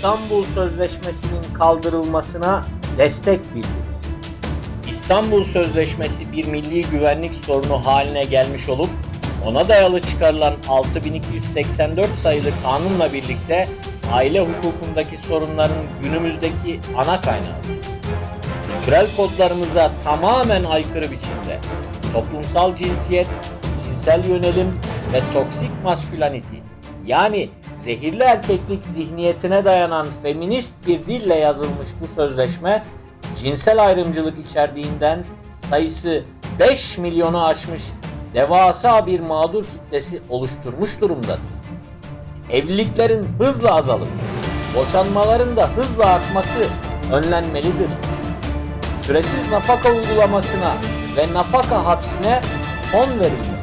İstanbul Sözleşmesi'nin kaldırılmasına destek bildiniz. İstanbul Sözleşmesi bir milli güvenlik sorunu haline gelmiş olup ona dayalı çıkarılan 6284 sayılı kanunla birlikte aile hukukundaki sorunların günümüzdeki ana kaynağıdır. Kültürel kodlarımıza tamamen aykırı biçimde toplumsal cinsiyet, cinsel yönelim ve toksik maskülaniti yani zehirli erkeklik zihniyetine dayanan feminist bir dille yazılmış bu sözleşme cinsel ayrımcılık içerdiğinden sayısı 5 milyonu aşmış devasa bir mağdur kitlesi oluşturmuş durumdadır. Evliliklerin hızla azalıp boşanmaların da hızla artması önlenmelidir. Süresiz nafaka uygulamasına ve nafaka hapsine son verilmeli.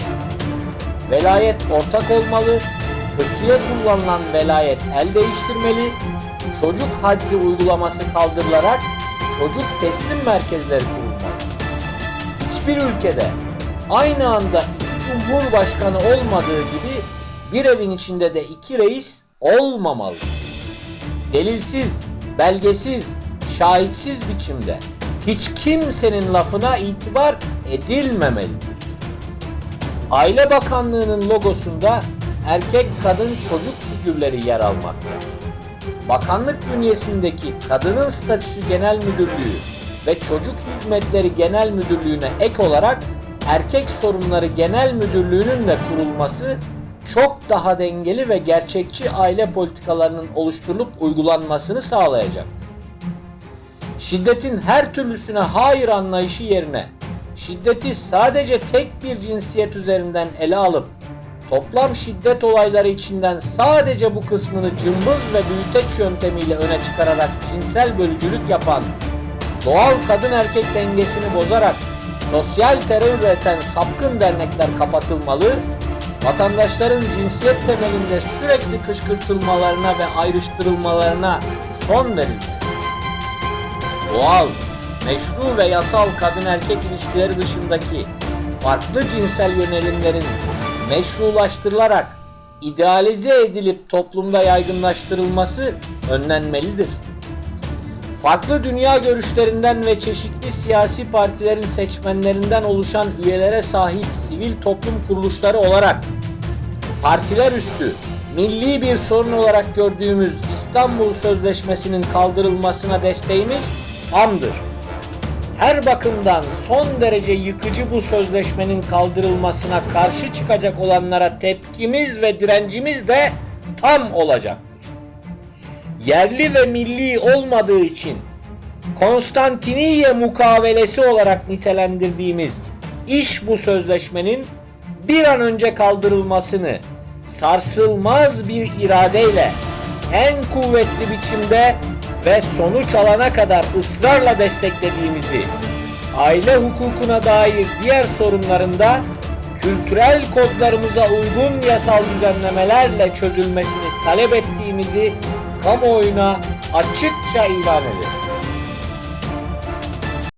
Velayet ortak olmalı, kötüye kullanılan velayet el değiştirmeli, çocuk haczi uygulaması kaldırılarak çocuk teslim merkezleri kurulmalı. Hiçbir ülkede aynı anda cumhurbaşkanı olmadığı gibi bir evin içinde de iki reis olmamalı. Delilsiz, belgesiz, şahitsiz biçimde hiç kimsenin lafına itibar edilmemelidir. Aile Bakanlığı'nın logosunda erkek, kadın, çocuk figürleri yer almakta. Bakanlık bünyesindeki Kadının Statüsü Genel Müdürlüğü ve Çocuk Hizmetleri Genel Müdürlüğü'ne ek olarak Erkek Sorunları Genel Müdürlüğü'nün de kurulması çok daha dengeli ve gerçekçi aile politikalarının oluşturulup uygulanmasını sağlayacak. Şiddetin her türlüsüne hayır anlayışı yerine şiddeti sadece tek bir cinsiyet üzerinden ele alıp toplam şiddet olayları içinden sadece bu kısmını cımbız ve büyüteç yöntemiyle öne çıkararak cinsel bölücülük yapan, doğal kadın erkek dengesini bozarak sosyal terör üreten sapkın dernekler kapatılmalı, vatandaşların cinsiyet temelinde sürekli kışkırtılmalarına ve ayrıştırılmalarına son verilmeli doğal, meşru ve yasal kadın erkek ilişkileri dışındaki farklı cinsel yönelimlerin meşrulaştırılarak idealize edilip toplumda yaygınlaştırılması önlenmelidir. Farklı dünya görüşlerinden ve çeşitli siyasi partilerin seçmenlerinden oluşan üyelere sahip sivil toplum kuruluşları olarak partiler üstü milli bir sorun olarak gördüğümüz İstanbul Sözleşmesi'nin kaldırılmasına desteğimiz tamdır. Her bakımdan son derece yıkıcı bu sözleşmenin kaldırılmasına karşı çıkacak olanlara tepkimiz ve direncimiz de tam olacaktır. Yerli ve milli olmadığı için Konstantiniye mukavelesi olarak nitelendirdiğimiz iş bu sözleşmenin bir an önce kaldırılmasını sarsılmaz bir iradeyle en kuvvetli biçimde ve sonuç alana kadar ısrarla desteklediğimizi, aile hukukuna dair diğer sorunlarında kültürel kodlarımıza uygun yasal düzenlemelerle çözülmesini talep ettiğimizi kamuoyuna açıkça ilan ederiz.